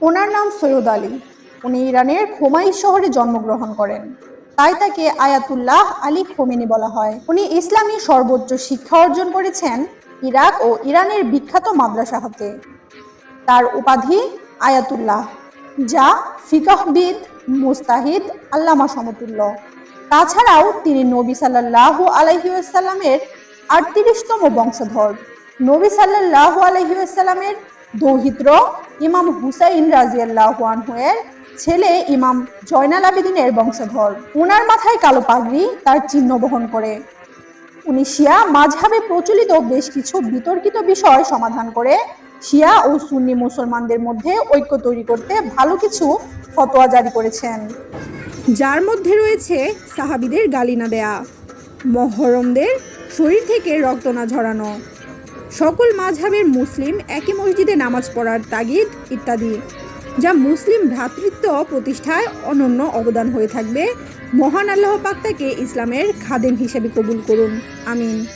ওনার নাম সৈয়দ আলী। উনি ইরানের খোমাই শহরে জন্মগ্রহণ করেন। তাই তাকে আয়াতুল্লাহ আলী খোমেনি বলা হয়। উনি ইসলামী সর্বোচ্চ শিক্ষা অর্জন করেছেন ইরাক ও ইরানের বিখ্যাত মাদ্রাসা হতে। তার উপাধি আয়াতুল্লাহ, যা ফিকাহবিদ মুস্তাহিদ আল্লামা সমতুল্য। তাছাড়াও তিনি নবী সাল্লাল্লাহু আলহিউসাল্লামের আটত্রিশতম বংশধর। নবী সাল্লাল্লাহু আলহিউসাল্লামের দৌহিত্র ইমাম হুসাইন রাজিয়াল্লাহু আনহুয়ের ছেলে ইমাম জয়নাল আবেদিনের বংশধর। ওনার মাথায় কালো পাগড়ি, তার চিহ্ন বহন করে। উনি শিয়া মাঝহাবে প্রচলিত বেশ কিছু বিতর্কিত বিষয় সমাধান করে। শিয়া ও সুন্নি মুসলমানদের মধ্যে ঐক্য তৈরি করতে ভালো কিছু ফতোয়া জারি করেছেন। যার মধ্যে রয়েছে সাহাবিদের গালি না দেয়া, মহরমদের শরীর থেকে রক্ত না ঝরানো সকল মাঝহের মুসলিম একই মসজিদে নামাজ পড়ার তাগিদ ইত্যাদি, যা মুসলিম ভ্রাতৃত্ব প্রতিষ্ঠায় অনন্য অবদান হয়ে থাকবে। মহান আল্লাহ পাক তাকে ইসলামের খাদেম হিসেবে কবুল করুন। আমিন।